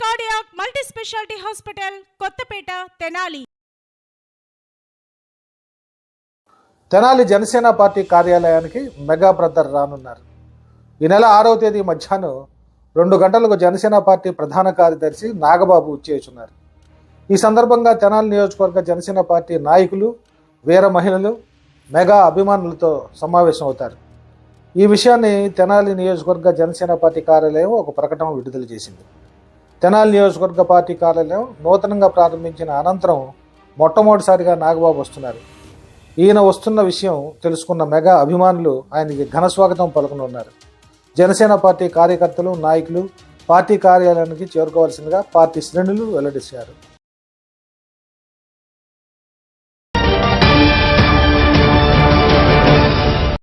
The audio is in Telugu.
Cardiac multi speciality hospital Kothapeta Tenali Tenali Janasena party కార్యాలయానికి మెగా బ్రదర్ రానున్నారు. ఈ నెల ఆరవ తేదీ మధ్యాహ్నం రెండు గంటలకు జనసేన పార్టీ ప్రధాన కార్యదర్శి నాగబాబు వచ్చేస్తున్నారు ఈ సందర్భంగా తెనాలి నియోజకవర్గ జనసేన పార్టీ నాయకులు వీర మహిళలు మెగా అభిమానులతో సమావేశం అవుతారు. ఈ విషయాన్ని తెనాలి నియోజకవర్గ జనసేన పార్టీ కార్యాలయం ఒక ప్రకటన విడుదల చేసింది. తెనాలి నియోజకవర్గ పార్టీ కార్యాలయం నూతనంగా ప్రారంభించిన అనంతరం మొట్టమొదటిసారిగా నాగబాబు వస్తున్నారు. ఈయన వస్తున్న విషయం తెలుసుకున్న మెగా అభిమానులు ఆయనకి ఘన స్వాగతం పలుకనున్నారు. జనసేన పార్టీ కార్యకర్తలు నాయకులు పార్టీ కార్యాలయానికి చేరుకోవాల్సిందిగా పార్టీ శ్రేణులు వెల్లడించారు